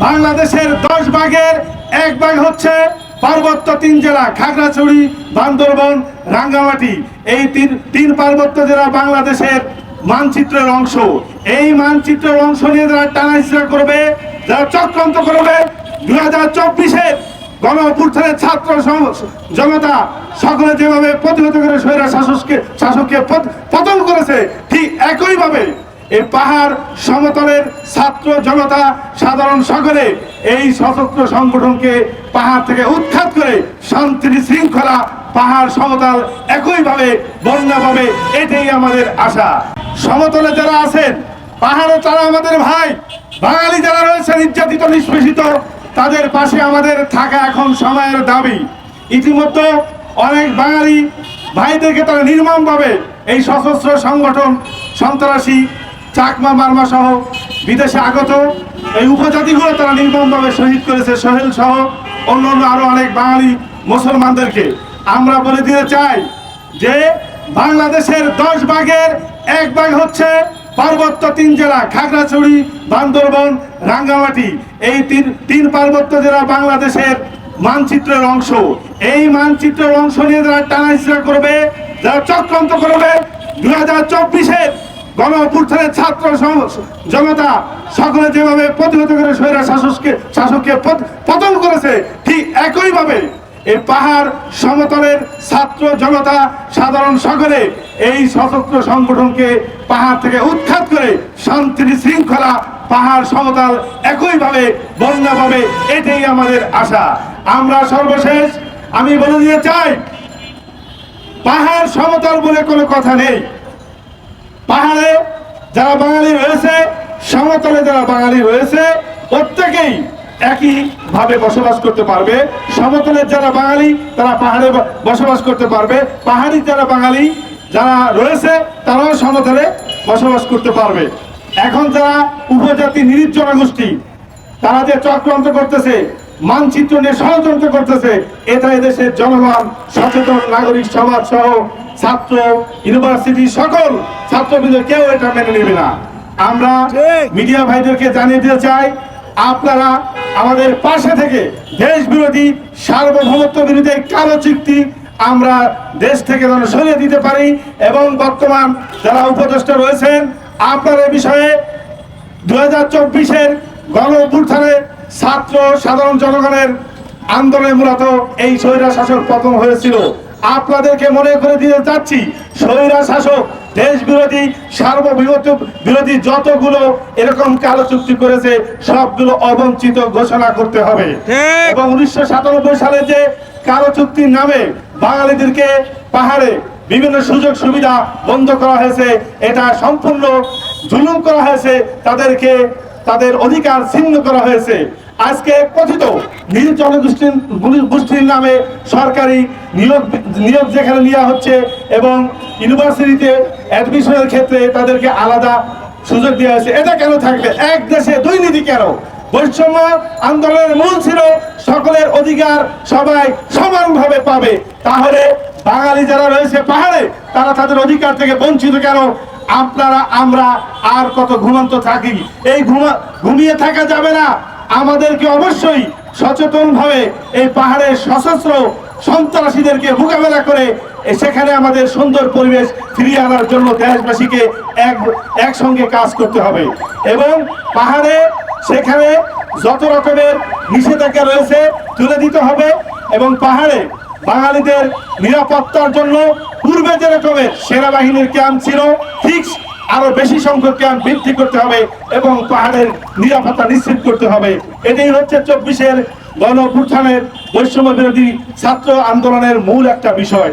বাংলাদেশের দশ ভাগের এক ভাগ হচ্ছে পার্বত্য তিন জেলা, খাগড়াছড়ি, বান্দরবন, রাঙ্গামাটি। এই তিন তিন পার্বত্য জেলা বাংলাদেশের মানচিত্রের অংশ। এই মানচিত্রের অংশ নিয়ে যারা টানাইসরা করবে, যারা চক্রান্ত করবে দু হাজার চব্বিশের গণ ছাত্র জনতা সকলে যেভাবে প্রতিহত করে স্বৈরা শাসককে শাসককে পত- পতন করেছে, ঠিক একইভাবে এই পাহাড় সমতলের ছাত্র জনতা সাধারণ সকলে এই সশস্ত্র সংগঠনকে পাহাড় থেকে উৎখাত করে শান্তির শৃঙ্খলা, পাহাড় সমতল একইভাবে, বন্যাভাবে, এটাই আমাদের আশা। সমতলে যারা আছেন, পাহাড়ে তারা আমাদের ভাই, বাঙালি যারা রয়েছে নির্যাতিত, নিষ্পেষিত, তাদের পাশে আমাদের থাকা এখন সময়ের দাবি। ইতিমধ্যে অনেক বাঙালি ভাইদেরকে তারা নির্মমভাবে এই সশস্ত্র সংগঠন, সন্ত্রাসী চাকমা, মারমা সহ বিদেশে আগত এই উপজাতিগুলো তারা নির্মমভাবে শহীদ করেছে। সোহেল সহ অন্য অন্য আরও অনেক বাঙালি মুসলমানদেরকে। আমরা বলে দিতে চাই যে বাংলাদেশের দশ ভাগের এক ভাগ হচ্ছে পার্বত্য তিন জেলা, খাগড়াছড়ি, বান্দরবন, রাঙ্গামাটি। এই তিন তিন পার্বত্য জেলা বাংলাদেশের মানচিত্রের অংশ। এই মানচিত্রের অংশ নিয়ে যারা টানাইসরা করবে, যারা চক্রান্ত করবে দু হাজার চব্বিশের গণ অভ্যুত্থানের ছাত্র জনতা সকলে যেভাবে প্রতিহত করে স্বৈরা শাসককে শাসককে পতন করেছে, ঠিক একইভাবে এই পাহাড় সমতলের ছাত্র জনতা, সাধারণ সকলে এই সশস্ত্র সংগঠনকে পাহাড় থেকে উৎখাত করে শান্তির শৃঙ্খলা পাহাড় সমতল একইভাবে, বন্যাভাবে, এটাই আমাদের আশা। আমরা সর্বশেষ আমি বলে দিতে চাই, পাহাড় সমতল বলে কোনো কথা নেই। যারা বাঙালি রয়েছে, সমতলে যারা বাঙালি রয়েছে, প্রত্যেকেই একই ভাবে বসবাস করতে পারবে। সমতলের যারা বাঙালি, তারা পাহাড়ে বসবাস করতে পারবে। পাহাড়ি যারা বাঙালি যারা রয়েছে, তারাও সমতলে বসবাস করতে পারবে। এখন যারা উপজাতি নিরিজ জনগোষ্ঠী তারা যে চক্রান্ত করতেছে, মানচিত্র নিয়ে ষড়যন্ত্র করতেছে এটা এদেশের জনগণ, সচেতন নাগরিক সমাজ সহ ছাত্র ইউনিভার্সিটি সকল ছাত্রবৃন্দ কেউ এটা মেনে নেবে না। আমরা মিডিয়া ভাইদেরকে জানিয়ে দিতে চাই আপনারা আমাদের পাশে থেকে দেশ বিরোধী সার্বভৌমত্ব বিরোধী কালো চুক্তি আমরা দেশ থেকে যেন সরিয়ে দিতে পারি এবং বর্তমান যারা উপদেষ্টা রয়েছেন আপনার এই বিষয়ে দু হাজার চব্বিশের গণ অভ্যুত্থানে ছাত্র সাধারণ জনগণের আন্দোলনে মূলত এই স্বৈরা শাসক পতন হয়েছিল। আপনাদেরকে মনে করে দিতে চাচ্ছি স্বৈরা শাসক দেশ বিরোধী সার্বভৌমত্ব বিরোধী যতগুলো এরকম কালো চুক্তি করেছে সবগুলো অবঞ্চিত ঘোষণা করতে হবে। এবং উনিশশো সাতানব্বই সালে যে কালো চুক্তির নামে বাঙালিদেরকে পাহাড়ে বিভিন্ন সুযোগ সুবিধা বন্ধ করা হয়েছে এটা সম্পূর্ণ জুলুম করা হয়েছে তাদেরকে তাদের অধিকার ছিন্ন করা হয়েছে। আজকে কথিত নিজ জনগোষ্ঠীর গোষ্ঠীর নামে সরকারি নিয়োগ নিয়োগ যেখানে নেওয়া হচ্ছে এবং ইউনিভার্সিটিতে অ্যাডমিশনের ক্ষেত্রে তাদেরকে আলাদা সুযোগ দেওয়া হয়েছে। এটা কেন থাকবে এক দেশে দুই নীতি কেন? বৈষম্য আন্দোলনের মূল ছিল সকলের অধিকার সবাই সমানভাবে পাবে। তাহলে বাঙালি যারা রয়েছে পাহাড়ে, তারা তাদের অধিকার থেকে বঞ্চিত কেন? আপনারা, আমরা আর কত ঘুমন্ত থাকি। এই ঘুমা ঘুমিয়ে থাকা যাবে না। আমাদেরকে অবশ্যই সচেতন ভাবে এই পাহাড়ের সশস্ত্র সন্ত্রাসীদেরকে মোকাবেলা করে সেখানে আমাদের সুন্দর পরিবেশ ফিরিয়ে আনার জন্য দেশবাসীকে এক, একসঙ্গে কাজ করতে হবে। এবং পাহাড়ে সেখানে যত রকমের নিষেধাজ্ঞা রয়েছে তুলে দিতে হবে এবং পাহাড়ে বাঙালিদের নিরাপত্তার জন্য পূর্বে যে রকমের সেনাবাহিনীর ক্যাম্প ছিল, ঠিক আরও বেশি সংখ্যক ক্যাম্প বৃদ্ধি করতে হবে এবং পাহাড়ের নিরাপত্তা নিশ্চিত করতে হবে। এটাই হচ্ছে চব্বিশের গণ অভ্যুত্থানের বৈষম্য বিরোধী ছাত্র আন্দোলনের মূল একটা বিষয়।